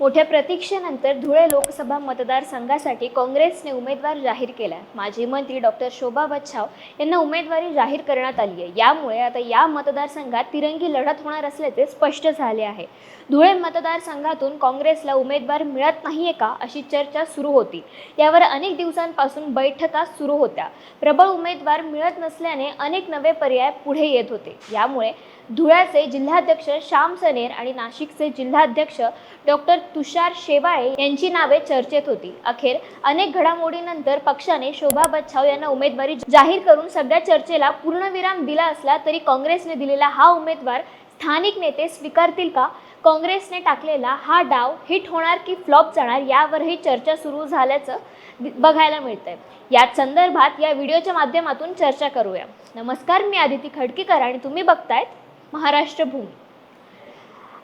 मोठ्या प्रतीक्षेनंतर धुळे लोकसभा मतदारसंघासाठी काँग्रेसने उमेदवार जाहीर केला. माजी मंत्री डॉक्टर शोभा बच्छाव यांना उमेदवारी जाहीर करण्यात आली आहे. यामुळे आता या मतदारसंघात तिरंगी लढत होणार असल्याचे स्पष्ट झाले आहे. धुळे मतदारसंघातून काँग्रेसला उमेदवार मिळत नाहीये का अशी चर्चा सुरू होती. यावर अनेक दिवसांपासून बैठका सुरू होत्या. प्रबळ उमेदवार मिळत नसल्याने अनेक नवे पर्याय पुढे येत होते. यामुळे धुळ्याचे जिल्हाध्यक्ष श्याम सनेर आणि नाशिकचे जिल्हाध्यक्ष डॉक्टर तुषार शेवाळे यांची नावे चर्चेत होती. अखेर अनेक घडामोडीनंतर पक्षाने शोभा बच्छाव यांना उमेदवारी जाहीर करून सगळ्या चर्चेला पूर्णविराम दिला असला तरी काँग्रेसने दिलेला हा उमेदवार स्थानिक नेते स्वीकारतील का? काँग्रेसने टाकलेला हा डाव हिट होणार की फ्लॉप जाणार यावरही चर्चा सुरू झाल्याचं बघायला मिळतंय. याच संदर्भात या व्हिडिओच्या माध्यमातून चर्चा करूया. नमस्कार मी आदिती खडकीकर आणि तुम्ही बघतायत महाराष्ट्र भूमी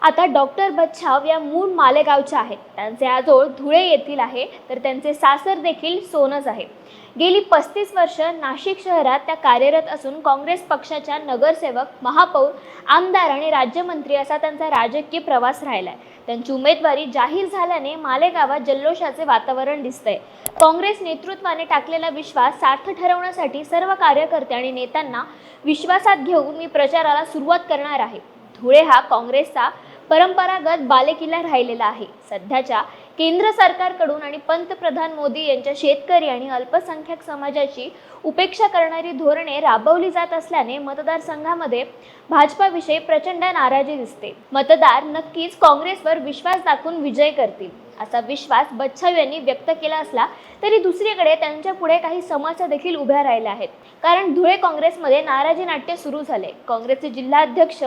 आता डॉक्टर बच्छाव या मूळ मालेगावच्या आहेत. त्यांचे आजोळ धुळे येथील आहे तर त्यांचे सासर देखील सोनच आहे. गेली पस्तीस वर्ष नाशिक शहरात त्या कार्यरत असून काँग्रेस पक्षाच्या नगरसेवक महापौर आमदार आणि राज्यमंत्री असा त्यांचा राजकीय प्रवास राहिला आहे त्यांची उमेदवारी जाहीर झाल्याने मालेगावात जल्लोषाचे वातावरण दिसतंय. काँग्रेस नेतृत्वाने टाकलेला विश्वास सार्थ ठरवण्यासाठी सर्व कार्यकर्ते आणि नेत्यांना विश्वासात घेऊन मी प्रचाराला सुरुवात करणार आहे. धुळे हा काँग्रेसचा परंपरागत बालेकिल्ला राहिलेला आहे. सध्याच्या केंद्र सरकारकडून आणि पंतप्रधान मोदी यांच्या शेतकरी आणि अल्पसंख्याक समाजाची उपेक्षा करणारी धोरणे राबवली जात असल्याने मतदारसंघामध्ये भाजपाविषयी प्रचंड नाराजी दिसते. मतदार नक्कीच काँग्रेसवर विश्वास दाखवून विजय करतील. असा विश्वास बच्छाव यांनी व्यक्त केला असला तरी दुसरीकडे त्यांच्या पुढे काही समस्या देखील उभ्या राहिल्या आहेत. कारण धुळे काँग्रेसमध्ये नाराजी नाट्य सुरू झाले. काँग्रेसचे जिल्हाध्यक्ष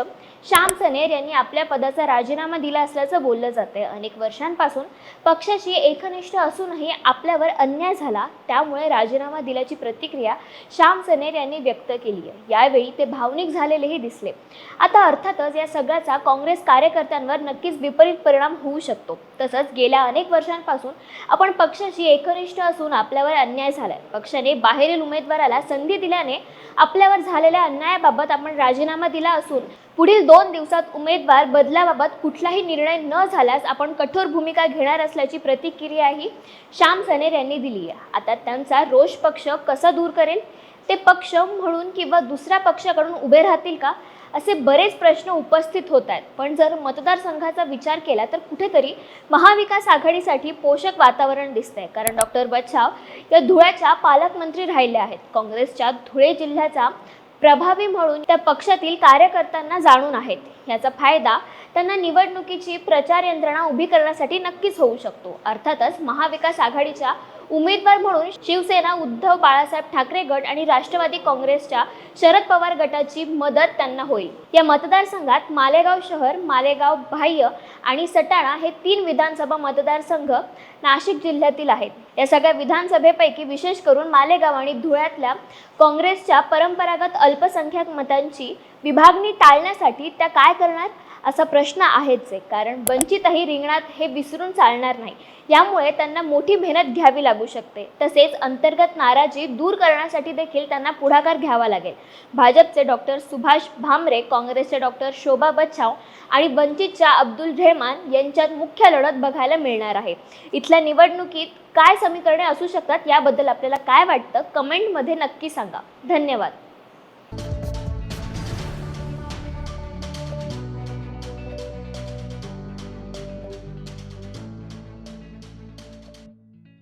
श्याम सनेर यांनी आपल्या पदाचा राजीनामा दिला असल्याचं बोललं जाते अनेक वर्षांपासून पक्षाशी एकनिष्ठ असूनही आपल्यावर अन्याय झाला त्यामुळे राजीनामा दिल्याची प्रतिक्रिया श्याम सनेर यांनी व्यक्त केली आहे. यावेळी ते भावनिक झालेलेही दिसले. आता अर्थातच या सगळ्याचा काँग्रेस कार्यकर्त्यांवर नक्कीच विपरीत परिणाम होऊ शकतो. तसंच गेल्या अनेक वर्षांपासून आपण पक्षाशी एकनिष्ठ असून आपल्यावर अन्याय झालाय. पक्षाने बाहेरील उमेदवाराला संधी दिल्याने आपल्यावर झालेल्या अन्यायाबाबत आपण राजीनामा दिला असून पुढील दोन दिवसात उमेदवार बदलाबाबत कुठलाही निर्णय न झाल्यास आपण कठोर भूमिका घेणार असल्याची प्रतिक्रियाही श्याम सनेर यांनी दिली आहे. आता त्यांचा रोष पक्ष कसा दूर करेल? ते पक्ष म्हणून किंवा दुसऱ्या पक्षाकडून उभे राहतील का? असे बरेच प्रश्न उपस्थित होत आहेत. पण जर मतदारसंघाचा विचार केला तर कुठेतरी महाविकास आघाडीसाठी पोषक वातावरण दिसतंय. कारण डॉक्टर बच्छाव या धुळ्याच्या पालकमंत्री राहिले आहेत. काँग्रेसच्या धुळे जिल्ह्याचा प्रभावी म्हणून त्या पक्षातील कार्यकर्त्यांना जाणून आहेत. याचा फायदा त्यांना निवडणुकीची प्रचार यंत्रणा उभी करण्यासाठी नक्कीच होऊ शकतो. अर्थातच महाविकास आघाडीच्या उमेदवार म्हणून शिवसेना उद्धव बाळासाहेब ठाकरे गट आणि राष्ट्रवादी काँग्रेसच्या शरद पवार गटाची मदत त्यांना होईल. या मतदारसंघात मालेगाव शहर मालेगाव बाह्य आणि सटाणा हे तीन विधानसभा मतदारसंघ नाशिक जिल्ह्यातील आहेत. या सगळ्या विधानसभेपैकी विशेष करून मालेगाव आणि धुळ्यातल्या काँग्रेसच्या परंपरागत अल्पसंख्याक मतांची विभागणी टाळण्यासाठी त्या काय करणार? असा प्रश्न आहेच आहे कारण वंचितही रिंगणात हे विसरून चालणार नाही. यामुळे त्यांना मोठी मेहनत घ्यावी लागू शकते. तसेच अंतर्गत नाराजी दूर करण्यासाठी देखील त्यांना पुढाकार घ्यावा लागेल. भाजपचे डॉक्टर सुभाष भामरे काँग्रेसचे डॉक्टर शोभा बच्छाव आणि वंचितच्या अब्दुल रेहमान यांच्यात मुख्य लढत बघायला मिळणार आहे. इथल्या निवडणुकीत काय समीकरणे असू शकतात याबद्दल आपल्याला काय वाटतं? कमेंटमध्ये नक्की सांगा. धन्यवाद.